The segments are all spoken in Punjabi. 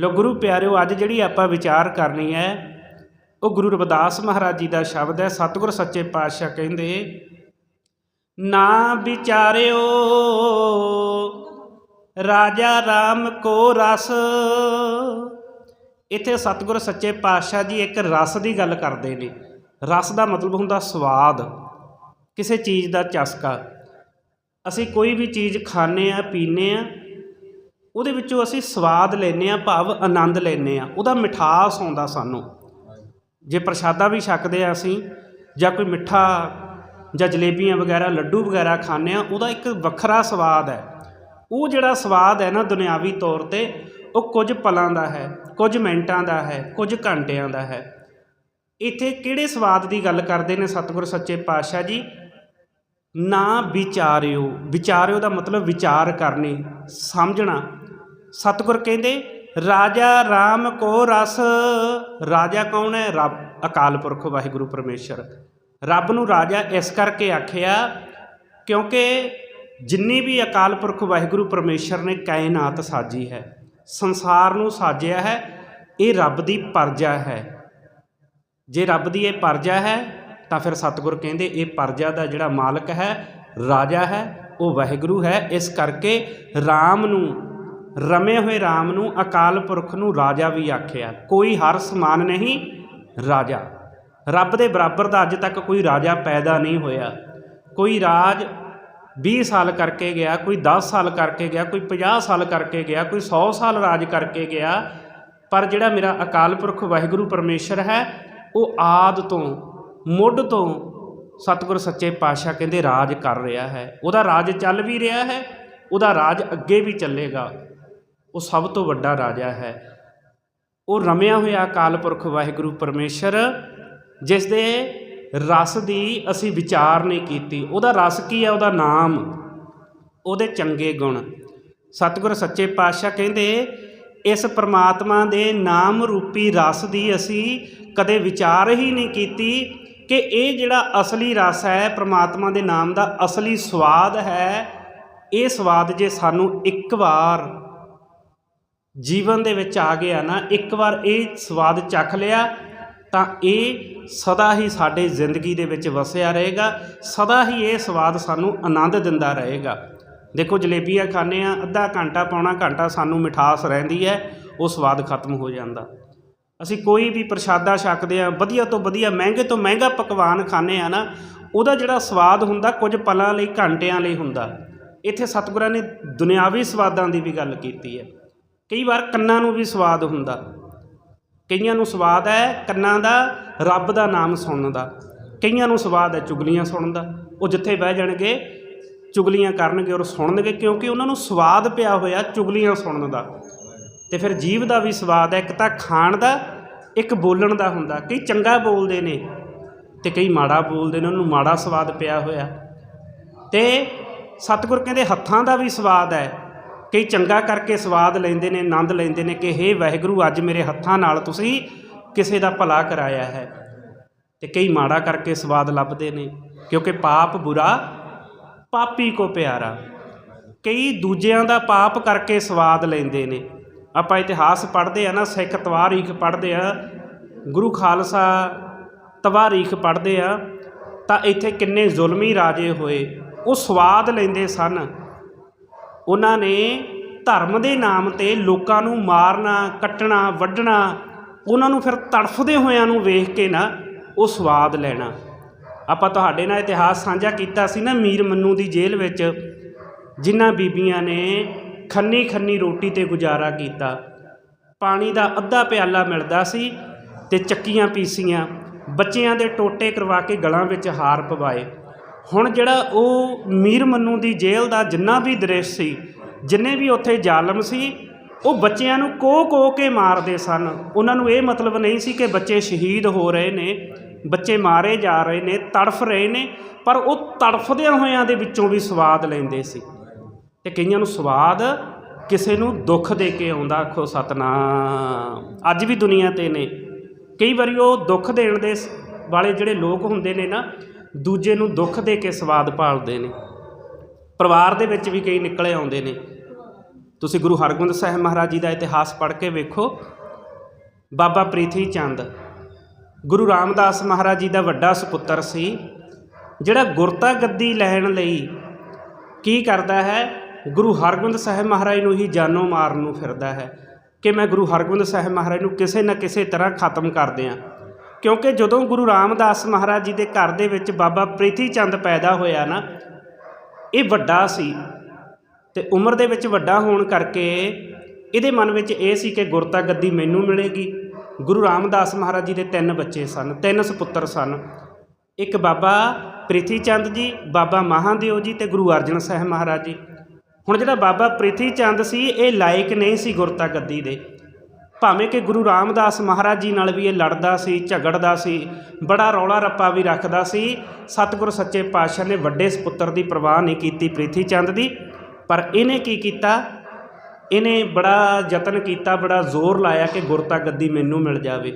ਲੋ ਗੁਰੂ ਪਿਆਰਿਓ, ਅੱਜ ਜਿਹੜੀ ਆਪਾਂ ਵਿਚਾਰ ਕਰਨੀ ਹੈ, ਉਹ ਗੁਰੂ ਰਵਿਦਾਸ ਮਹਾਰਾਜ ਜੀ ਦਾ ਸ਼ਬਦ ਹੈ, ਸਤਿਗੁਰ ਸੱਚੇ ਪਾਤਸ਼ਾਹ ਕਹਿੰਦੇ, ਨਾ ਵਿਚਾਰਿਓ, ਰਾਜਾ RAM ਕੋ ਰਸ। ਇੱਥੇ ਸਤਿਗੁਰ ਸੱਚੇ ਪਾਤਸ਼ਾਹ ਜੀ ਇੱਕ ਰਸ ਦੀ ਗੱਲ ਕਰਦੇ ਨੇ। ਰਸ ਦਾ ਮਤਲਬ ਹੁੰਦਾ ਸਵਾਦ, ਕਿਸੇ ਚੀਜ਼ ਦਾ ਚਸਕਾ। ਅਸੀਂ ਕੋਈ ਵੀ ਚੀਜ਼ ਖਾਂਦੇ ਆ ਪੀਂਦੇ ਆ ਉਹਦੇ ਵਿੱਚੋਂ ਅਸੀਂ ਸਵਾਦ ਲੈਨੇ ਆ ਭਾਵ ਆਨੰਦ ਲੈਨੇ ਆ ਉਹਦਾ ਮਿਠਾਸ ਆਉਂਦਾ ਸਾਨੂੰ। ਜੇ ਪ੍ਰਸ਼ਾਦਾ ਵੀ ਛਕਦੇ ਆ ਅਸੀਂ, ਜਾਂ ਕੋਈ ਮਿੱਠਾ ਜਾਂ ਜਲੇਬੀਆਂ ਵਗੈਰਾ, ਲੱਡੂ ਵਗੈਰਾ ਖਾਂਦੇ ਆ ਉਹਦਾ ਇੱਕ ਵੱਖਰਾ ਸਵਾਦ ਹੈ। ਉਹ ਜਿਹੜਾ ਸਵਾਦ ਹੈ ਨਾ ਦੁਨਿਆਵੀ ਤੌਰ ਤੇ, ਉਹ ਕੁਝ ਪਲਾਂ ਦਾ ਹੈ, ਕੁਝ ਮਿੰਟਾਂ ਦਾ ਹੈ, ਕੁਝ ਘੰਟਿਆਂ ਦਾ ਹੈ। ਇੱਥੇ ਕਿਹੜੇ ਸਵਾਦ ਦੀ ਗੱਲ ਕਰਦੇ ਨੇ ਸਤਿਗੁਰ ਸੱਚੇ ਪਾਤਸ਼ਾਹ ਜੀ? ਨਾ ਵਿਚਾਰਿਓ। ਵਿਚਾਰਿਓ ਦਾ ਮਤਲਬ ਵਿਚਾਰ ਕਰਨੀ, ਸਮਝਣਾ। ਸਤਿਗੁਰ ਕਹਿੰਦੇ, ਰਾਜਾ RAM ਕੋ ਰਸ। ਰਾਜਾ ਕੌਣ ਹੈ? ਰੱਬ, ਅਕਾਲ ਪੁਰਖ ਵਾਹਿਗੁਰੂ ਪਰਮੇਸ਼ਰ। ਰੱਬ ਨੂੰ ਰਾਜਾ ਇਸ ਕਰਕੇ ਆਖਿਆ, ਕਿਉਂਕਿ ਜਿੰਨੀ ਵੀ ਅਕਾਲ ਪੁਰਖ ਵਾਹਿਗੁਰੂ ਪਰਮੇਸ਼ਰ ਨੇ ਕਾਇਨਾਤ ਸਾਜੀ ਹੈ, ਸੰਸਾਰ ਨੂੰ ਸਾਜਿਆ ਹੈ, ਇਹ ਰੱਬ ਦੀ ਪਰਜਾ ਹੈ। ਜੇ ਰੱਬ ਦੀ ਇਹ ਪਰਜਾ ਹੈ, ਤਾਂ ਫਿਰ ਸਤਿਗੁਰ ਕਹਿੰਦੇ, ਇਹ ਪਰਜਾ ਦਾ ਜਿਹੜਾ ਮਾਲਕ ਹੈ, ਰਾਜਾ ਹੈ, ਉਹ ਵਾਹਿਗੁਰੂ ਹੈ। ਇਸ ਕਰਕੇ RAM ਨੂੰ ਰਮੇ ਹੋਏ RAM ਨੂੰ ਅਕਾਲ ਪੁਰਖ ਨੂੰ ਰਾਜਾ ਵੀ ਆਖਿਆ, ਕੋਈ ਹਰ ਸਮਾਨ ਨਹੀਂ ਰਾਜਾ। ਰੱਬ ਦੇ ਬਰਾਬਰ ਦਾ ਅੱਜ ਤੱਕ ਕੋਈ ਰਾਜਾ ਪੈਦਾ ਨਹੀਂ ਹੋਇਆ। ਕੋਈ ਰਾਜ 20 ਸਾਲ ਕਰਕੇ ਗਿਆ, ਕੋਈ 10 ਸਾਲ ਕਰਕੇ ਗਿਆ, ਕੋਈ 50 ਸਾਲ ਕਰਕੇ ਗਿਆ, ਕੋਈ 100 ਸਾਲ ਰਾਜ ਕਰਕੇ ਗਿਆ, ਪਰ ਜਿਹੜਾ ਮੇਰਾ ਅਕਾਲ ਪੁਰਖ ਵਾਹਿਗੁਰੂ ਪਰਮੇਸ਼ਰ ਹੈ, ਉਹ ਆਦ ਤੋਂ, ਮੁੱਢ ਤੋਂ ਸਤਿਗੁਰ ਸੱਚੇ ਪਾਤਸ਼ਾਹ ਕਹਿੰਦੇ ਰਾਜ ਕਰ ਰਿਹਾ ਹੈ। ਉਹਦਾ ਰਾਜ ਚੱਲ ਵੀ ਰਿਹਾ ਹੈ, ਉਹਦਾ ਰਾਜ ਅੱਗੇ ਵੀ ਚੱਲੇਗਾ। ਉਹ ਸਭ ਤੋਂ ਵੱਡਾ ਰਾਜਾ ਹੈ। ਉਹ ਰਮਿਆ ਹੋਇਆ ਅਕਾਲ ਪੁਰਖ ਵਾਹਿਗੁਰੂ ਪਰਮੇਸ਼ਰ, ਜਿਸ ਦੇ ਰਸ ਦੀ ਅਸੀਂ ਵਿਚਾਰ ਨਹੀਂ ਕੀਤੀ। ਉਹਦਾ ਰਸ ਕੀ ਹੈ ਉਹਦਾ ਨਾਮ, ਉਹਦੇ ਚੰਗੇ ਗੁਣ। ਸਤਿਗੁਰ ਸੱਚੇ ਪਾਤਸ਼ਾਹ ਕਹਿੰਦੇ, ਇਸ ਪ੍ਰਮਾਤਮਾ ਦੇ ਨਾਮ ਰੂਪੀ ਰਸ ਦੀ ਅਸੀਂ ਕਦੇ ਵਿਚਾਰ ਹੀ ਨਹੀਂ ਕੀਤੀ ਕਿ ਇਹ ਜਿਹੜਾ ਅਸਲੀ ਰਸ ਹੈ, ਪ੍ਰਮਾਤਮਾ ਦੇ ਨਾਮ ਦਾ ਅਸਲੀ ਸਵਾਦ ਹੈ, ਇਹ ਸਵਾਦ ਜੇ ਸਾਨੂੰ ਇੱਕ ਵਾਰ ਜੀਵਨ ਦੇ ਵਿੱਚ ਆ ਗਿਆ ਨਾ, ਇੱਕ ਵਾਰ ਇਹ ਸਵਾਦ ਚੱਖ ਲਿਆ, ਤਾਂ ਇਹ ਸਦਾ ਹੀ ਸਾਡੇ ਜ਼ਿੰਦਗੀ ਦੇ ਵਿੱਚ ਵਸਿਆ ਰਹੇਗਾ, ਸਦਾ ਹੀ ਇਹ ਸਵਾਦ ਸਾਨੂੰ ਆਨੰਦ ਦਿੰਦਾ ਰਹੇਗਾ। ਦੇਖੋ, ਜਲੇਬੀਆਂ ਖਾਂਦੇ ਆ ਅੱਧਾ ਘੰਟਾ ਪੌਣਾ ਘੰਟਾ ਸਾਨੂੰ ਮਿਠਾਸ ਰਹਿੰਦੀ ਹੈ, ਉਹ ਸਵਾਦ ਖਤਮ ਹੋ ਜਾਂਦਾ। ਅਸੀਂ ਕੋਈ ਵੀ ਪ੍ਰਸ਼ਾਦਾ ਛਕਦੇ ਆ ਵਧੀਆ ਤੋਂ ਵਧੀਆ, ਮਹਿੰਗੇ ਤੋਂ ਮਹਿੰਗਾ ਪਕਵਾਨ ਖਾਂਦੇ ਆ ਨਾ, ਉਹਦਾ ਜਿਹੜਾ ਸਵਾਦ ਹੁੰਦਾ, ਕੁਝ ਪਲਾਂ ਲਈ, ਘੰਟਿਆਂ ਲਈ ਹੁੰਦਾ। ਇੱਥੇ ਸਤਿਗੁਰਾਂ ਨੇ ਦੁਨਿਆਵੀ ਸਵਾਦਾਂ ਦੀ ਵੀ ਗੱਲ ਕੀਤੀ ਹੈ। ਕਈ ਵਾਰ ਕੰਨਾਂ ਨੂੰ ਵੀ ਸਵਾਦ ਹੁੰਦਾ। ਕਈਆਂ ਨੂੰ ਸਵਾਦ ਹੈ ਕੰਨਾਂ ਦਾ ਰੱਬ ਦਾ ਨਾਮ ਸੁਣਨ ਦਾ ਕਈਆਂ ਨੂੰ ਸਵਾਦ ਹੈ ਚੁਗਲੀਆਂ ਸੁਣਨ ਦਾ ਉਹ ਜਿੱਥੇ ਬਹਿ ਜਾਣਗੇ, ਚੁਗਲੀਆਂ ਕਰਨਗੇ ਔਰ ਸੁਣਨਗੇ ਕਿਉਂਕਿ ਉਹਨਾਂ ਨੂੰ ਸਵਾਦ ਪਿਆ ਹੋਇਆ ਚੁਗਲੀਆਂ ਸੁਣਨ ਦਾ। ਤੇ ਫਿਰ ਜੀਵ ਦਾ ਵੀ ਸਵਾਦ ਹੈ, ਇੱਕ ਤਾਂ ਖਾਣ ਦਾ, ਇੱਕ ਬੋਲਣ ਦਾ ਹੁੰਦਾ। ਕਈ ਚੰਗਾ ਬੋਲਦੇ ਨੇ ਤੇ ਕਈ ਮਾੜਾ ਬੋਲਦੇ ਨੇ, ਉਹਨਾਂ ਨੂੰ ਮਾੜਾ ਸਵਾਦ ਪਿਆ ਹੋਇਆ। ਤੇ ਸਤਿਗੁਰ ਕਹਿੰਦੇ ਹੱਥਾਂ ਦਾ ਵੀ ਸਵਾਦ ਹੈ ਕਈ ਚੰਗਾ ਕਰਕੇ ਸਵਾਦ ਲੈਂਦੇ ਨੇ, ਆਨੰਦ ਲੈਂਦੇ ਨੇ ਕਿ, ਹੇ ਵਾਹਿਗੁਰੂ, ਅੱਜ ਮੇਰੇ ਹੱਥਾਂ ਨਾਲ ਤੁਸੀਂ ਕਿਸੇ ਦਾ ਭਲਾ ਕਰਾਇਆ ਹੈ। ਤੇ ਕਈ ਮਾੜਾ ਕਰਕੇ ਸਵਾਦ ਲੱਭਦੇ ਨੇ, ਕਿਉਂਕਿ ਪਾਪ ਬੁਰਾ ਪਾਪੀ ਕੋ ਪਿਆਰਾ। ਕਈ ਦੂਜਿਆਂ ਦਾ ਪਾਪ ਕਰਕੇ ਸਵਾਦ ਲੈਂਦੇ ਨੇ। ਆਪਾਂ ਇਤਿਹਾਸ ਪੜ੍ਹਦੇ ਆ ਨਾ, ਸਿੱਖ ਤਵਾਰੀਖ ਪੜ੍ਹਦੇ ਆ, ਗੁਰੂ ਖਾਲਸਾ ਤਵਾਰੀਖ ਪੜ੍ਹਦੇ ਆ, ਤਾਂ ਇੱਥੇ ਕਿੰਨੇ ਜ਼ੁਲਮੀ ਰਾਜੇ ਹੋਏ, ਉਹ ਸਵਾਦ ਲੈਂਦੇ ਸਨ। ਉਹਨਾਂ ਨੇ ਧਰਮ ਦੇ ਨਾਮ ਤੇ ਲੋਕਾਂ ਨੂੰ ਮਾਰਨਾ, ਕੱਟਣਾ, ਵੱਢਣਾ, ਉਹਨਾਂ ਨੂੰ ਫਿਰ ਤੜਫਦੇ ਹੋਇਆਂ ਨੂੰ ਵੇਖ ਕੇ ਨਾ ਉਹ ਸਵਾਦ ਲੈਣਾ। ਆਪਾਂ ਤੁਹਾਡੇ ਨਾਲ ਇਤਿਹਾਸ ਸਾਂਝਾ ਕੀਤਾ ਸੀ ਨਾ ਮੀਰ ਮੰਨੂ ਦੀ ਜੇਲ੍ਹ ਵਿੱਚ, ਜਿਨ੍ਹਾਂ ਬੀਬੀਆਂ ਨੇ ਖੰਨੀ ਖੰਨੀ ਰੋਟੀ ਤੇ ਗੁਜ਼ਾਰਾ ਕੀਤਾ। ਪਾਣੀ ਦਾ ਅੱਧਾ ਪਿਆਲਾ ਮਿਲਦਾ ਸੀ ਤੇ ਚੱਕੀਆਂ ਪੀਸੀਆਂ, ਬੱਚਿਆਂ ਦੇ ਟੋਟੇ ਕਰਵਾ ਕੇ ਗਲਾਂ ਵਿੱਚ ਹਾਰ ਪਵਾਏ। ਹੁਣ ਜਿਹੜਾ ਉਹ ਮੀਰ ਮੰਨੂ ਦੀ ਜੇਲ੍ਹ ਦਾ ਜਿੰਨਾ ਵੀ ਦ੍ਰਿਸ਼ ਸੀ, ਜਿੰਨੇ ਵੀ ਉੱਥੇ ਜ਼ਾਲਮ ਸੀ, ਉਹ ਬੱਚਿਆਂ ਨੂੰ ਕੋਹ ਕੋਹ ਕੇ ਮਾਰਦੇ ਸਨ। ਉਹਨਾਂ ਨੂੰ ਇਹ ਮਤਲਬ ਨਹੀਂ ਸੀ ਕਿ ਬੱਚੇ ਸ਼ਹੀਦ ਹੋ ਰਹੇ ਨੇ, ਬੱਚੇ ਮਾਰੇ ਜਾ ਰਹੇ ਨੇ, ਤੜਫ ਰਹੇ ਨੇ, ਪਰ ਉਹ ਤੜਫਦਿਆਂ ਹੋਇਆਂ ਦੇ ਵਿੱਚੋਂ ਵੀ ਸਵਾਦ ਲੈਂਦੇ ਸੀ। ਤੇ ਕਈਆਂ ਨੂੰ ਸਵਾਦ ਕਿਸੇ ਨੂੰ ਦੁੱਖ ਦੇ ਕੇ ਆਉਂਦਾ, ਆਖੋ ਸਤਨਾਮ। ਅੱਜ ਵੀ ਦੁਨੀਆ ਤੇ ਨੇ। ਕਈ ਵਾਰੀ ਉਹ ਦੁੱਖ ਦੇਣ ਦੇ ਸ- ਵਾਲੇ ਜਿਹੜੇ ਲੋਕ ਹੁੰਦੇ ਨੇ ਨਾ ਦੂਜੇ ਨੂੰ ਦੁੱਖ ਦੇ ਕੇ ਸਵਾਦ ਭਾਲਦੇ ਨੇ। ਪਰਿਵਾਰ ਦੇ ਵਿੱਚ ਵੀ ਕਈ ਨਿਕਲੇ ਆਉਂਦੇ ਨੇ। ਤੁਸੀਂ ਗੁਰੂ ਹਰਗੋਬਿੰਦ ਸਾਹਿਬ ਮਹਾਰਾਜ ਜੀ ਦਾ ਇਤਿਹਾਸ ਪੜ੍ਹ ਕੇ ਵੇਖੋ। ਬਾਬਾ ਪ੍ਰੀਥੀ ਚੰਦ, ਗੁਰੂ ਰਾਮਦਾਸ ਮਹਾਰਾਜ ਜੀ ਦਾ ਵੱਡਾ ਸੁਪੁੱਤਰ ਸੀ, ਜਿਹੜਾ ਗੁਰਤਾ ਗੱਦੀ ਲੈਣ ਲਈ ਕੀ ਕਰਦਾ ਹੈ? ਗੁਰੂ ਹਰਗੋਬਿੰਦ ਸਾਹਿਬ ਮਹਾਰਾਜ ਨੂੰ ਹੀ ਜਾਨੋਂ ਮਾਰਨ ਨੂੰ ਫਿਰਦਾ ਹੈ। ਕਿ ਮੈਂ ਗੁਰੂ ਹਰਗੋਬਿੰਦ ਸਾਹਿਬ ਮਹਾਰਾਜ ਨੂੰ ਕਿਸੇ ਨਾ ਕਿਸੇ ਤਰ੍ਹਾਂ ਖਤਮ ਕਰ ਦਿਆਂ। ਕਿਉਂਕਿ ਜਦੋਂ ਗੁਰੂ ਰਾਮਦਾਸ ਮਹਾਰਾਜ ਜੀ ਦੇ ਘਰ ਦੇ ਵਿੱਚ ਬਾਬਾ ਪ੍ਰੀਥੀ ਚੰਦ ਪੈਦਾ ਹੋਇਆ ਨਾ, ਇਹ ਵੱਡਾ ਸੀ ਤੇ ਉਮਰ ਦੇ ਵਿੱਚ ਵੱਡਾ ਹੋਣ ਕਰਕੇ ਇਹਦੇ ਮਨ ਵਿੱਚ ਇਹ ਸੀ ਕਿ ਗੁਰਤਾ ਗੱਦੀ ਮੈਨੂੰ ਮਿਲੇਗੀ। ਗੁਰੂ ਰਾਮਦਾਸ ਮਹਾਰਾਜ ਜੀ ਦੇ ਤਿੰਨ ਬੱਚੇ ਸਨ, ਤਿੰਨ ਸੁਪੁੱਤਰ ਸਨ। ਇੱਕ ਬਾਬਾ ਪ੍ਰਿਥੀ ਚੰਦ ਜੀ, ਬਾਬਾ ਮਹਾਦੇਵ ਜੀ ਤੇ ਗੁਰੂ ਅਰਜਨ ਸਾਹਿਬ ਮਹਾਰਾਜ ਜੀ। ਹੁਣ ਜਿਹੜਾ ਬਾਬਾ ਪ੍ਰਿਥੀ ਚੰਦ ਸੀ, ਇਹ ਲਾਇਕ ਨਹੀਂ ਸੀ ਗੁਰਤਾ ਗੱਦੀ ਦੇ। ਭਾਵੇਂ ਕਿ ਗੁਰੂ ਰਾਮਦਾਸ ਮਹਾਰਾਜ ਜੀ ਨਾਲ ਵੀ ਇਹ ਲੜਦਾ ਸੀ, ਝਗੜਦਾ ਸੀ, ਬੜਾ ਰੌਲਾ ਰੱਪਾ ਵੀ ਰੱਖਦਾ ਸੀ, ਸਤਿਗੁਰ ਸੱਚੇ ਪਾਤਸ਼ਾਹ ਨੇ ਵੱਡੇ ਸੁਪੁੱਤਰ ਦੀ ਪਰਵਾਹ ਨਹੀਂ ਕੀਤੀ ਪ੍ਰਿਥੀ ਚੰਦ ਦੀ, ਪਰ ਇਹਨੇ ਕੀ ਕੀਤਾ? ਇਹਨੇ ਬੜਾ ਯਤਨ ਕੀਤਾ, ਬੜਾ ਜ਼ੋਰ ਲਾਇਆ ਕਿ ਗੁਰਤਾ ਗੱਦੀ ਮੈਨੂੰ ਮਿਲ ਜਾਵੇ।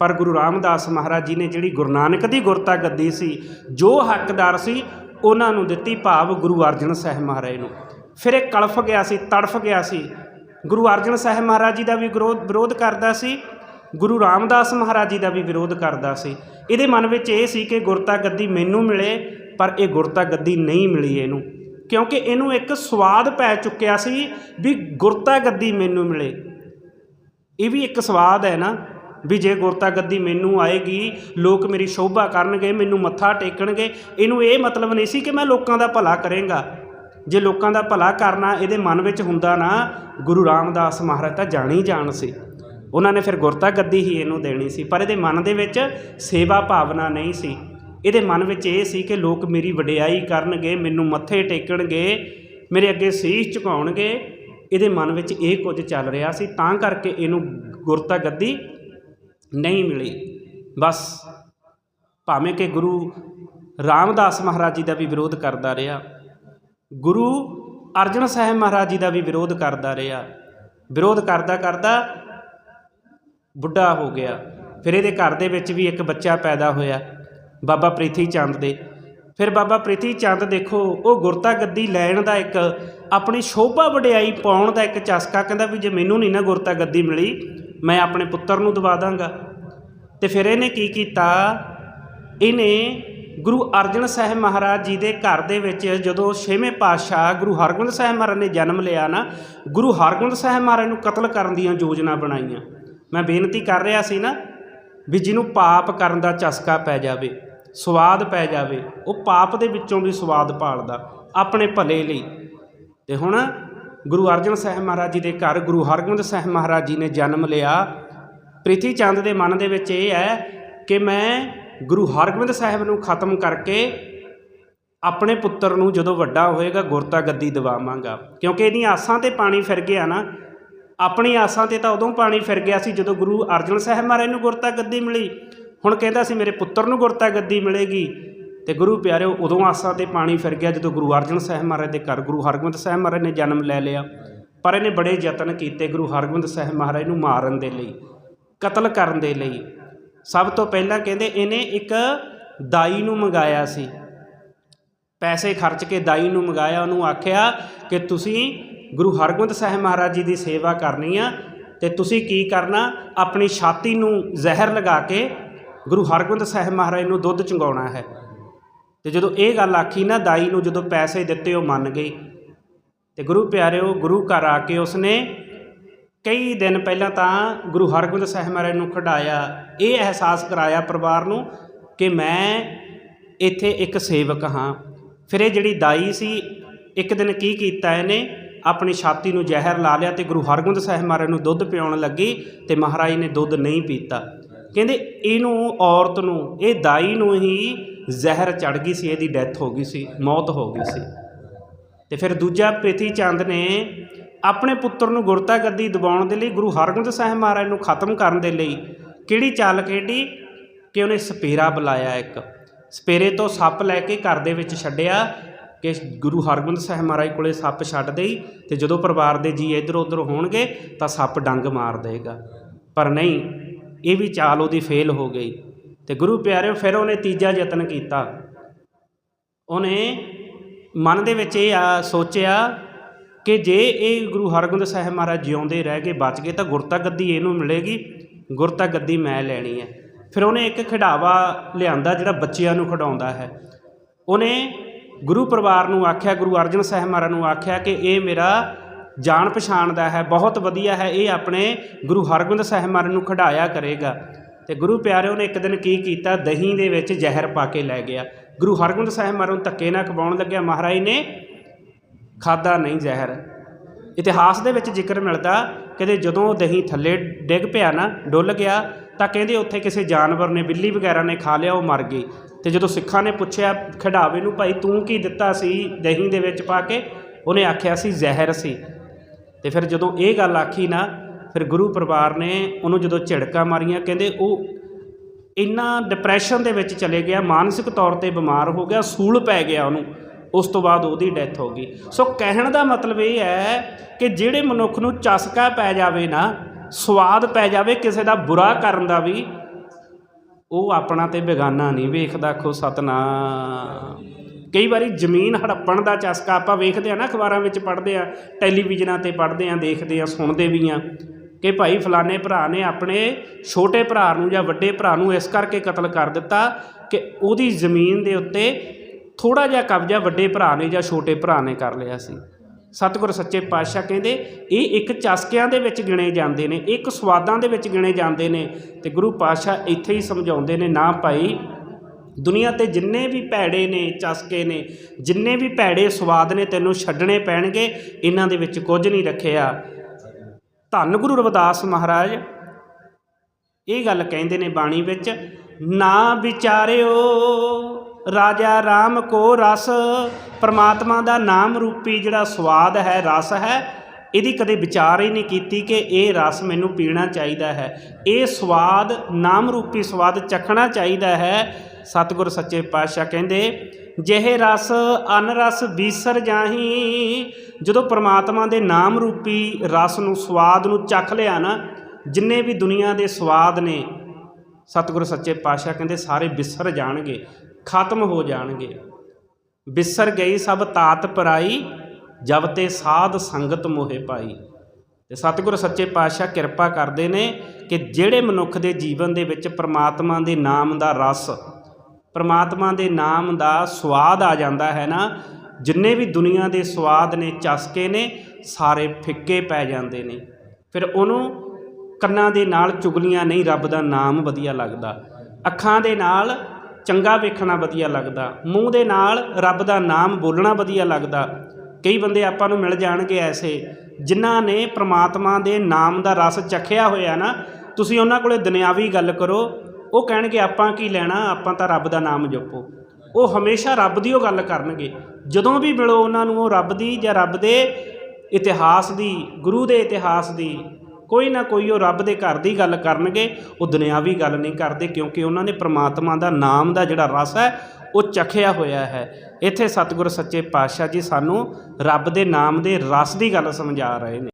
ਪਰ ਗੁਰੂ ਰਾਮਦਾਸ ਮਹਾਰਾਜ ਜੀ ਨੇ ਜਿਹੜੀ ਗੁਰੂ ਨਾਨਕ ਦੀ ਗੁਰਤਾ ਗੱਦੀ ਸੀ, ਜੋ ਹੱਕਦਾਰ ਸੀ, ਉਹਨਾਂ ਨੂੰ ਦਿੱਤੀ ਭਾਵ ਗੁਰੂ ਅਰਜਨ ਸਾਹਿਬ ਮਹਾਰਾਜ ਨੂੰ। ਫਿਰ ਇਹ ਕਲਫ ਗਿਆ ਸੀ, ਤੜਫ ਗਿਆ ਸੀ ਗੁਰੂ ਅਰਜਨ ਸਾਹਿਬ ਮਹਾਰਾਜ ਜੀ ਦਾ ਵੀ ਵਿਰੋਧ ਵਿਰੋਧ ਕਰਦਾ ਸੀ, ਗੁਰੂ ਰਾਮਦਾਸ ਮਹਾਰਾਜ ਜੀ ਦਾ ਵੀ ਵਿਰੋਧ ਕਰਦਾ ਸੀ। ਇਹਦੇ ਮਨ ਵਿੱਚ ਇਹ ਸੀ ਕਿ ਗੁਰਤਾ ਗੱਦੀ ਮੈਨੂੰ ਮਿਲੇ, ਪਰ ਇਹ ਗੁਰਤਾ ਗੱਦੀ ਨਹੀਂ ਮਿਲੀ ਇਹਨੂੰ। ਕਿਉਂਕਿ ਇਹਨੂੰ ਇੱਕ ਸਵਾਦ ਪੈ ਚੁੱਕਿਆ ਸੀ ਵੀ ਗੁਰਤਾ ਗੱਦੀ ਮੈਨੂੰ ਮਿਲੇ। ਇਹ ਵੀ ਇੱਕ ਸਵਾਦ ਹੈ ਨਾ ਵੀ ਜੇ ਗੁਰਤਾ ਗੱਦੀ ਮੈਨੂੰ ਆਏਗੀ, ਲੋਕ ਮੇਰੀ ਸ਼ੋਭਾ ਕਰਨਗੇ, ਮੈਨੂੰ ਮੱਥਾ ਟੇਕਣਗੇ, ਇਹਨੂੰ ਇਹ ਮਤਲਬ ਨਹੀਂ ਸੀ ਕਿ ਮੈਂ ਲੋਕਾਂ ਦਾ ਭਲਾ ਕਰਾਂਗਾ। ਜੇ ਲੋਕਾਂ ਦਾ ਭਲਾ ਕਰਨਾ ਇਹਦੇ ਮਨ ਵਿੱਚ ਹੁੰਦਾ ਨਾ, ਗੁਰੂ ਰਾਮਦਾਸ ਮਹਾਰਾਜ ਤਾਂ ਜਾਣੀ ਜਾਣ ਸੀ। ਉਹਨਾਂ ਨੇ ਫਿਰ ਗੁਰਤਾ ਗੱਦੀ ਹੀ ਇਹਨੂੰ ਦੇਣੀ ਸੀ, ਪਰ ਇਹਦੇ ਮਨ ਦੇ ਵਿੱਚ ਸੇਵਾ ਭਾਵਨਾ ਨਹੀਂ ਸੀ। ਇਹਦੇ ਮਨ ਵਿੱਚ ਇਹ ਸੀ ਕਿ ਲੋਕ ਮੇਰੀ ਵਡਿਆਈ ਕਰਨਗੇ, ਮੈਨੂੰ ਮੱਥੇ ਟੇਕਣਗੇ, ਮੇਰੇ ਅੱਗੇ ਸੀਸ ਝੁਕਾਉਣਗੇ। ਇਹਦੇ ਮਨ ਵਿੱਚ ਇਹ ਕੁਝ ਚੱਲ ਰਿਹਾ ਸੀ, ਤਾਂ ਕਰਕੇ ਇਹਨੂੰ ਗੁਰਤਾ ਗੱਦੀ ਨਹੀਂ ਮਿਲੀ। ਬਸ ਭਾਵੇਂ ਕਿ ਗੁਰੂ ਰਾਮਦਾਸ ਮਹਾਰਾਜ ਜੀ ਦਾ ਵੀ ਵਿਰੋਧ ਕਰਦਾ ਰਿਹਾ। ਗੁਰੂ ਅਰਜਨ ਸਾਹਿਬ ਮਹਾਰਾਜ ਜੀ ਦਾ ਵੀ ਵਿਰੋਧ ਕਰਦਾ ਰਿਹਾ। ਵਿਰੋਧ ਕਰਦਾ ਕਰਦਾ ਬੁੱਢਾ ਹੋ ਗਿਆ। ਫਿਰ ਇਹਦੇ ਘਰ ਦੇ ਵਿੱਚ ਵੀ ਇੱਕ ਬੱਚਾ ਪੈਦਾ ਹੋਇਆ, ਬਾਬਾ ਪ੍ਰੀਥੀ ਚੰਦ ਦੇ। ਫਿਰ ਬਾਬਾ ਪ੍ਰੀਥੀ ਚੰਦ ਦੇਖੋ, ਉਹ ਗੁਰਤਾ ਗੱਦੀ ਲੈਣ ਦਾ ਇੱਕ ਆਪਣੀ ਸ਼ੋਭਾ ਵਡਿਆਈ ਪਾਉਣ ਦਾ ਇੱਕ ਚਸਕਾ ਕਹਿੰਦਾ ਵੀ ਜੇ ਮੈਨੂੰ ਨਹੀਂ ਨਾ ਗੁਰਤਾ ਗੱਦੀ ਮਿਲੀ, ਮੈਂ ਆਪਣੇ ਪੁੱਤਰ ਨੂੰ ਦਵਾ ਦਾਂਗਾ। ਤੇ ਫਿਰ ਇਹਨੇ ਕੀ ਕੀਤਾ? ਇਹਨੇ ਗੁਰੂ ਅਰਜਨ ਸਾਹਿਬ ਮਹਾਰਾਜ ਜੀ ਦੇ ਘਰ ਦੇ ਵਿੱਚ ਜਦੋਂ ਛੇਵੇਂ ਪਾਤਸ਼ਾਹ ਗੁਰੂ ਹਰਗੋਬਿੰਦ ਸਾਹਿਬ ਮਹਾਰਾਜ ਨੇ ਜਨਮ ਲਿਆ ਨਾ, ਗੁਰੂ ਹਰਗੋਬਿੰਦ ਸਾਹਿਬ ਮਹਾਰਾਜ ਨੂੰ ਕਤਲ ਕਰਨ ਦੀਆਂ ਯੋਜਨਾ ਬਣਾਈਆਂ। ਮੈਂ ਬੇਨਤੀ ਕਰ ਰਿਹਾ ਸੀ ਨਾ ਵੀ ਜਿਹਨੂੰ ਪਾਪ ਕਰਨ ਦਾ ਚਸਕਾ ਪੈ ਜਾਵੇ, ਸਵਾਦ ਪੈ ਜਾਵੇ, ਉਹ ਪਾਪ ਦੇ ਵਿੱਚੋਂ ਵੀ ਸਵਾਦ ਭਾਲਦਾ ਆਪਣੇ ਭਲੇ ਲਈ। ਤੇ ਹੁਣ ਗੁਰੂ ਅਰਜਨ ਸਾਹਿਬ ਮਹਾਰਾਜ ਜੀ ਦੇ ਘਰ ਗੁਰੂ ਹਰਗੋਬਿੰਦ ਸਾਹਿਬ ਮਹਾਰਾਜ ਜੀ ਨੇ ਜਨਮ ਲਿਆ। ਪ੍ਰਿਥੀ ਚੰਦ ਦੇ ਮਨ ਦੇ ਵਿੱਚ ਇਹ ਹੈ ਕਿ ਮੈਂ ਗੁਰੂ ਹਰਗੋਬਿੰਦ ਸਾਹਿਬ ਨੂੰ ਖਤਮ ਕਰਕੇ ਆਪਣੇ ਪੁੱਤਰ ਨੂੰ ਜਦੋਂ ਵੱਡਾ ਹੋਏਗਾ ਗੁਰਤਾ ਗੱਦੀ ਦਿਵਾਵਾਂਗਾ। ਕਿਉਂਕਿ ਇਹਦੀਆਂ ਆਸਾਂ ਤੇ ਪਾਣੀ ਫਿਰ ਗਿਆ ਨਾ। ਆਪਣੀ ਆਸਾਂ ਤੇ ਤਾਂ ਉਦੋਂ ਪਾਣੀ ਫਿਰ ਗਿਆ ਸੀ ਜਦੋਂ ਗੁਰੂ ਅਰਜਨ ਸਾਹਿਬ ਮਹਾਰਾਜ ਨੂੰ ਗੁਰਤਾ ਗੱਦੀ ਮਿਲੀ। ਹੁਣ ਕਹਿੰਦਾ ਸੀ ਮੇਰੇ ਪੁੱਤਰ ਨੂੰ ਗੁਰਤਾ ਗੱਦੀ ਮਿਲੇਗੀ। ਤੇ ਗੁਰੂ ਪਿਆਰਿਓ, ਉਦੋਂ ਆਸਾਂ ਤੇ ਪਾਣੀ ਫਿਰ ਗਿਆ ਜਦੋਂ ਗੁਰੂ ਅਰਜਨ ਸਾਹਿਬ ਮਹਾਰਾਜ ਦੇ ਘਰ ਗੁਰੂ ਹਰਗੋਬਿੰਦ ਸਾਹਿਬ ਮਹਾਰਾਜ ਨੇ ਜਨਮ ਲੈ ਲਿਆ। ਪਰ ਇਹਨੇ ਬੜੇ ਯਤਨ ਕੀਤੇ ਗੁਰੂ ਹਰਗੋਬਿੰਦ ਸਾਹਿਬ ਮਹਾਰਾਜ ਨੂੰ ਮਾਰਨ ਦੇ ਲਈ, ਕਤਲ ਕਰਨ ਦੇ ਲਈ। ਸਭ ਤੋਂ ਪਹਿਲਾਂ ਕਹਿੰਦੇ ਇਹਨੇ ਇੱਕ ਦਾਈ ਨੂੰ ਮੰਗਾਇਆ ਸੀ। ਪੈਸੇ ਖਰਚ ਕੇ ਦਾਈ ਨੂੰ ਮੰਗਾਇਆ, ਉਹਨੂੰ ਆਖਿਆ ਕਿ ਤੁਸੀਂ ਗੁਰੂ ਹਰਗੋਬਿੰਦ ਸਾਹਿਬ ਮਹਾਰਾਜ ਜੀ ਦੀ ਸੇਵਾ ਕਰਨੀ ਆ ਤੇ ਤੁਸੀਂ ਕੀ ਕਰਨਾ? ਆਪਣੀ ਛਾਤੀ ਨੂੰ ਜ਼ਹਿਰ ਲਗਾ ਕੇ ਗੁਰੂ ਹਰਗੋਬਿੰਦ ਸਾਹਿਬ ਮਹਾਰਾਜ ਨੂੰ ਦੁੱਧ ਚੰਗਾਉਣਾ ਹੈ। ਤੇ ਜਦੋਂ ਇਹ ਗੱਲ ਆਖੀ ਨਾ, ਦਾਈ ਨੂੰ ਜਦੋਂ ਪੈਸੇ ਦਿੱਤੇ, ਉਹ ਮੰਨ ਗਈ। ਤੇ ਗੁਰੂ ਪਿਆਰਿਓ, ਗੁਰੂ ਘਰ ਆ ਕੇ ਉਸਨੇ ਕਈ ਦਿਨ ਪਹਿਲਾਂ ਤਾਂ ਗੁਰੂ ਹਰਗੋਬਿੰਦ ਸਾਹਿਬ ਮਹਾਰਾਜ ਨੂੰ ਖੜਾਇਆ ਇਹ ਅਹਿਸਾਸ ਕਰਾਇਆ ਪਰਿਵਾਰ ਨੂੰ ਕਿ ਮੈਂ ਇੱਥੇ ਇੱਕ ਸੇਵਕ ਹਾਂ। ਫਿਰ ਇਹ ਜਿਹੜੀ ਦਾਈ ਸੀ, ਇੱਕ ਦਿਨ ਕੀ ਕੀਤਾ ਇਹਨੇ? ਆਪਣੀ ਛਾਤੀ ਨੂੰ ਜ਼ਹਿਰ ਲਾ ਲਿਆ ਤੇ ਗੁਰੂ ਹਰਗੋਬਿੰਦ ਸਾਹਿਬ ਮਹਾਰਾਜ ਨੂੰ ਦੁੱਧ ਪਿਆਉਣ ਲੱਗੀ ਤੇ ਮਹਾਰਾਜ ਨੇ ਦੁੱਧ ਨਹੀਂ ਪੀਤਾ। ਕਹਿੰਦੇ ਇਹਨੂੰ ਔਰਤ ਨੂੰ, ਇਹ ਦਾਈ ਨੂੰ ਹੀ ਜ਼ਹਿਰ ਚੜ ਗਈ ਸੀ, ਇਹਦੀ ਡੈਥ ਹੋ ਗਈ ਸੀ, ਮੌਤ ਹੋ ਗਈ ਸੀ। ਤੇ ਫਿਰ ਦੂਜਾ ਪ੍ਰਿਥੀ ਚੰਦ ਨੇ ਆਪਣੇ ਪੁੱਤਰ ਨੂੰ ਗੁਰਤਾ ਗੱਦੀ ਦਿਵਾਉਣ ਦੇ ਲਈ ਗੁਰੂ ਹਰਗੋਬਿੰਦ ਸਾਹਿਬ ਮਹਾਰਾਜ ਨੂੰ ਖਤਮ ਕਰਨ ਦੇ ਲਈ ਕਿਹੜੀ ਚਾਲ ਖੇਡੀ ਕਿ ਉਹਨੇ ਸਪੇਰਾ ਬੁਲਾਇਆ ਇੱਕ। ਸਪੇਰੇ ਤੋਂ ਸੱਪ ਲੈ ਕੇ ਘਰ ਦੇ ਵਿੱਚ ਛੱਡਿਆ ਕਿ ਗੁਰੂ ਹਰਗੋਬਿੰਦ ਸਾਹਿਬ ਮਹਾਰਾਜ ਕੋਲੇ ਸੱਪ ਛੱਡ ਦੇਈ ਤੇ ਜਦੋਂ ਪਰਿਵਾਰ ਦੇ ਜੀ ਇੱਧਰ ਉੱਧਰ ਹੋਣਗੇ ਤਾਂ ਸੱਪ ਡੰਗ ਮਾਰ ਦੇਗਾ। ਪਰ ਨਹੀਂ, ਇਹ ਵੀ ਚਾਲ ਉਹਦੀ ਫੇਲ ਹੋ ਗਈ। ਤੇ ਗੁਰੂ ਪਿਆਰਿਓ, ਫਿਰ ਉਹਨੇ ਤੀਜਾ ਯਤਨ ਕੀਤਾ। ਉਹਨੇ ਮਨ ਦੇ ਵਿੱਚ ਇਹ ਆ, ਸੋਚਿਆ ਕਿ ਜੇ ਇਹ ਗੁਰੂ ਹਰਗੋਬਿੰਦ ਸਾਹਿਬ ਮਹਾਰਾਜ ਜਿਉਂਦੇ ਰਹਿ ਗਏ, ਬਚ ਗਏ, ਤਾਂ ਗੁਰਤਾ ਗੱਦੀ ਇਹਨੂੰ ਮਿਲੇਗੀ ਗੁਰਤਾ ਗੱਦੀ ਮੈਂ ਲੈਣੀ ਹੈ। ਫਿਰ ਉਹਨੇ ਇੱਕ ਖਿਡਾਵਾ ਲਿਆਂਦਾ ਜਿਹੜਾ ਬੱਚਿਆਂ ਨੂੰ ਖਿਡਾਉਂਦਾ ਹੈ। ਉਹਨੇ ਗੁਰੂ ਪਰਿਵਾਰ ਨੂੰ ਆਖਿਆ, ਗੁਰੂ ਅਰਜਨ ਸਾਹਿਬ ਮਹਾਰਾਜ ਨੂੰ ਆਖਿਆ ਕਿ ਇਹ ਮੇਰਾ ਜਾਣ ਪਛਾਣ ਦਾ ਹੈ, ਬਹੁਤ ਵਧੀਆ ਹੈ, ਇਹ ਆਪਣੇ ਗੁਰੂ ਹਰਗੋਬਿੰਦ ਸਾਹਿਬ ਮਹਾਰਾਜ ਨੂੰ ਖਿਡਾਇਆ ਕਰੇਗਾ। ਤੇ ਗੁਰੂ ਪਿਆਰਿਓ ਨੇ ਇੱਕ ਦਿਨ ਕੀ ਕੀਤਾ? ਦਹੀਂ ਦੇ ਵਿੱਚ ਜ਼ਹਿਰ ਪਾ ਕੇ ਲੈ ਗਿਆ। ਗੁਰੂ ਹਰਗੋਬਿੰਦ ਸਾਹਿਬ ਮਹਾਰਾਜ ਨੂੰ ਧੱਕੇ ਨਾਲ ਖਵਾਉਣ ਲੱਗਿਆ। ਮਹਾਰਾਜ ਨੇ ਖਾਦਾ ਨਹੀਂ ਜ਼ਹਿਰ। ਇਤਿਹਾਸ ਦੇ ਵਿੱਚ ਜ਼ਿਕਰ ਮਿਲਦਾ ਕਹਿੰਦੇ ਜਦੋਂ ਦਹੀਂ ਥੱਲੇ ਡਿੱਗ ਪਿਆ ਨਾ, ਡੁੱਲ ਗਿਆ, ਤਾਂ ਕਹਿੰਦੇ ਉੱਥੇ ਕਿਸੇ ਜਾਨਵਰ ਨੇ, ਬਿੱਲੀ ਵਗੈਰਾ ਨੇ ਖਾ ਲਿਆ, ਉਹ ਮਰ ਗਈ। ਤੇ ਜਦੋਂ ਸਿੱਖਾਂ ਨੇ ਪੁੱਛਿਆ, ਖਿਡਾਵੇ ਨੂੰ ਭਾਈ ਤੂੰ ਕੀ ਦਿੱਤਾ ਸੀ ਦਹੀਂ ਦੇ ਵਿੱਚ ਪਾ ਕੇ? ਉਹਨੇ ਆਖਿਆ ਸੀ ਜ਼ਹਿਰ ਸੀ। ਤੇ ਫਿਰ ਜਦੋਂ ਇਹ ਗੱਲ ਆਖੀ ਨਾ, ਫਿਰ ਗੁਰੂ ਪਰਿਵਾਰ ਨੇ ਉਹਨੂੰ ਜਦੋਂ ਝਿੜਕਾਂ ਮਾਰੀਆਂ, ਕਹਿੰਦੇ ਉਹ ਇੰਨਾ ਡਿਪਰੈਸ਼ਨ ਦੇ ਵਿੱਚ ਚਲੇ ਗਿਆ, ਮਾਨਸਿਕ ਤੌਰ ਤੇ ਬਿਮਾਰ ਹੋ ਗਿਆ, ਸੂਲ ਪੈ ਗਿਆ ਉਹਨੂੰ। ਉਸ ਤੋਂ ਬਾਅਦ ਉਹਦੀ ਡੈਥ ਹੋ ਗਈ। ਸੋ ਕਹਿਣ ਦਾ ਮਤਲਬ ਇਹ ਹੈ ਕਿ ਜਿਹੜੇ ਮਨੁੱਖ ਨੂੰ ਚਸਕਾ ਪੈ ਜਾਵੇ ਨਾ, ਸਵਾਦ ਪੈ ਜਾਵੇ, ਕਿਸੇ ਦਾ ਬੁਰਾ ਕਰਨ ਦਾ ਵੀ, ਉਹ ਆਪਣਾ ਤੇ ਬੇਗਾਨਾ ਨਹੀਂ ਵੇਖਦਾ। ਖੋ ਸਤਨਾਮ। ਕਈ ਵਾਰੀ ਜ਼ਮੀਨ ਹੜੱਪਣ ਦਾ ਚਸਕਾ ਆਪਾਂ ਵੇਖਦੇ ਆ ਨਾ, ਅਖਬਾਰਾਂ ਵਿੱਚ ਪੜ੍ਹਦੇ ਆ ਟੈਲੀਵਿਜ਼ਨਾਂ ਤੇ ਪੜ੍ਹਦੇ ਆ ਦੇਖਦੇ ਆ ਸੁਣਦੇ ਵੀ ਆ ਕਿ ਭਾਈ ਫਲਾਣੇ ਭਰਾ ਨੇ ਆਪਣੇ ਛੋਟੇ ਭਰਾ ਨੂੰ ਜਾਂ ਵੱਡੇ ਭਰਾ ਨੂੰ ਇਸ ਕਰਕੇ ਕਤਲ ਕਰ ਦਿੱਤਾ ਕਿ ਉਹਦੀ ਜ਼ਮੀਨ ਦੇ ਉੱਤੇ ਥੋੜਾ ਜਿਹਾ ਕਬਜ਼ਾ ਵੱਡੇ ਭਰਾ ਨੇ ਜਾਂ ਛੋਟੇ ਭਰਾ ਨੇ ਕਰ ਲਿਆ ਸੀ। ਸਤਿਗੁਰ ਸੱਚੇ ਪਾਤਸ਼ਾਹ ਕਹਿੰਦੇ, ਇਹ ਇੱਕ ਚਸਕਿਆਂ ਦੇ ਵਿੱਚ ਗਿਣੇ ਜਾਂਦੇ ਨੇ ਇੱਕ ਸਵਾਦਾਂ ਦੇ ਵਿੱਚ ਗਿਣੇ ਜਾਂਦੇ ਨੇ ਤੇ ਗੁਰੂ ਪਾਤਸ਼ਾਹ ਇੱਥੇ ਹੀ ਸਮਝਾਉਂਦੇ ਨੇ, ਨਾ ਭਾਈ, ਦੁਨੀਆ ਤੇ ਜਿੰਨੇ ਵੀ ਭੈੜੇ ਨੇ, ਚਸਕੇ ਨੇ, ਜਿੰਨੇ ਵੀ ਭੈੜੇ ਸਵਾਦ ਨੇ ਤੈਨੂੰ ਛੱਡਣੇ ਪੈਣਗੇ, ਇਹਨਾਂ ਦੇ ਵਿੱਚ ਕੁਝ ਨਹੀਂ ਰੱਖਿਆ। ਧੰਨ ਗੁਰੂ ਰਵਿਦਾਸ ਮਹਾਰਾਜ। ਇਹ ਗੱਲ ਕਹਿੰਦੇ ਨੇ ਬਾਣੀ ਵਿੱਚ, ਨਾ ਵਿਚਾਰਿਓ ਰਾਜਾ RAM ਕੋ ਰਸ, ਪਰਮਾਤਮਾ ਦਾ ਨਾਮ ਰੂਪੀ ਜਿਹੜਾ ਸਵਾਦ ਹੈ, ਰਸ ਹੈ, ਇਹਦੀ ਕਦੇ ਵਿਚਾਰ ਹੀ ਨਹੀਂ ਕੀਤੀ ਕਿ ਇਹ ਰਸ ਮੈਨੂੰ ਪੀਣਾ ਚਾਹੀਦਾ ਹੈ। ਇਹ ਸਵਾਦ, ਨਾਮ ਰੂਪੀ ਸਵਾਦ ਚਖਣਾ ਚਾਹੀਦਾ ਹੈ। ਸਤਿਗੁਰ ਸੱਚੇ ਪਾਤਸ਼ਾਹ ਕਹਿੰਦੇ, ਜਿਹੇ ਰਸ ਅਨ ਰਸ ਬੀਸਰ ਜਾਹੀ, ਜਦੋਂ ਪ੍ਰਮਾਤਮਾ ਦੇ ਨਾਮ ਰੂਪੀ ਰਸ ਨੂੰ ਸਵਾਦ ਨੂੰ ਚਖ ਲਿਆ ਨਾ, ਜਿੰਨੇ ਵੀ ਦੁਨੀਆ ਦੇ ਸਵਾਦ ਨੇ, ਸਤਿਗੁਰ ਸੱਚੇ ਪਾਤਸ਼ਾਹ ਕਹਿੰਦੇ ਸਾਰੇ ਵਿਸਰ ਜਾਣਗੇ। ਖਤਮ ਹੋ ਜਾਣਗੇ। ਬਿਸਰ ਗਈ ਸਭ ਤਾਤ ਪਰਾਈ, ਜਬ ਤੇ ਸਾਧ ਸੰਗਤ ਮੋਹਿ ਪਾਈ। ਤੇ ਸਤਿਗੁਰ ਸੱਚੇ ਪਾਤਸ਼ਾਹ ਕਿਰਪਾ ਕਰਦੇ ਨੇ ਕਿ ਜਿਹੜੇ ਮਨੁੱਖ ਦੇ ਜੀਵਨ ਦੇ ਵਿੱਚ ਪ੍ਰਮਾਤਮਾ ਦੇ ਨਾਮ ਦਾ ਰਸ, ਪ੍ਰਮਾਤਮਾ ਦੇ ਨਾਮ ਦਾ ਸਵਾਦ ਆ ਜਾਂਦਾ ਹੈ ਨਾ, ਜਿੰਨੇ ਵੀ ਦੁਨੀਆ ਦੇ ਸਵਾਦ ਨੇ, ਚਸਕੇ ਨੇ, ਸਾਰੇ ਫਿੱਕੇ ਪੈ ਜਾਂਦੇ ਨੇ। ਫਿਰ ਉਹਨੂੰ ਕੰਨਾਂ ਦੇ ਨਾਲ ਚੁਗਲੀਆਂ ਨਹੀਂ, ਰੱਬ ਦਾ ਨਾਮ ਵਧੀਆ ਲੱਗਦਾ। ਅੱਖਾਂ ਦੇ ਨਾਲ ਚੰਗਾ ਵੇਖਣਾ ਵਧੀਆ ਲੱਗਦਾ। ਮੂੰਹ ਦੇ ਨਾਲ ਰੱਬ ਦਾ ਨਾਮ ਬੋਲਣਾ ਵਧੀਆ ਲੱਗਦਾ। ਕਈ ਬੰਦੇ ਆਪਾਂ ਨੂੰ ਮਿਲ ਜਾਣਗੇ ਐਸੇ, ਜਿਨ੍ਹਾਂ ਨੇ ਪ੍ਰਮਾਤਮਾ ਦੇ ਨਾਮ ਦਾ ਰਸ ਚਖਿਆ ਹੋਇਆ ਨਾ, ਤੁਸੀਂ ਉਹਨਾਂ ਕੋਲੇ ਦੁਨਿਆਵੀ ਗੱਲ ਕਰੋ, ਉਹ ਕਹਿਣਗੇ, ਆਪਾਂ ਕੀ ਲੈਣਾ? ਆਪਾਂ ਤਾਂ ਰੱਬ ਦਾ ਨਾਮ ਜਪੋ। ਉਹ ਹਮੇਸ਼ਾ ਰੱਬ ਦੀ ਉਹ ਗੱਲ ਕਰਨਗੇ। ਜਦੋਂ ਵੀ ਮਿਲੋ ਉਹਨਾਂ ਨੂੰ, ਉਹ ਰੱਬ ਦੀ ਜਾਂ ਰੱਬ ਦੇ ਇਤਿਹਾਸ ਦੀ, ਗੁਰੂ ਦੇ ਇਤਿਹਾਸ ਦੀ ਕੋਈ ਨਾ ਕੋਈ ਉਹ ਰੱਬ ਦੇ ਘਰ ਦੀ ਗੱਲ ਕਰਨਗੇ, ਉਹ ਦੁਨਿਆਵੀ ਗੱਲ ਨਹੀਂ ਕਰਦੇ ਕਿਉਂਕਿ ਉਹਨਾਂ ਨੇ ਪ੍ਰਮਾਤਮਾ ਦਾ ਨਾਮ ਦਾ ਜਿਹੜਾ ਰਸ ਹੈ, ਉਹ ਚਖਿਆ ਹੋਇਆ ਹੈ। ਇੱਥੇ ਸਤਿਗੁਰ ਸੱਚੇ ਪਾਤਸ਼ਾਹ ਜੀ ਸਾਨੂੰ ਰੱਬ ਦੇ ਨਾਮ ਦੇ ਰਸ ਦੀ ਗੱਲ ਸਮਝਾ ਰਹੇ ਨੇ।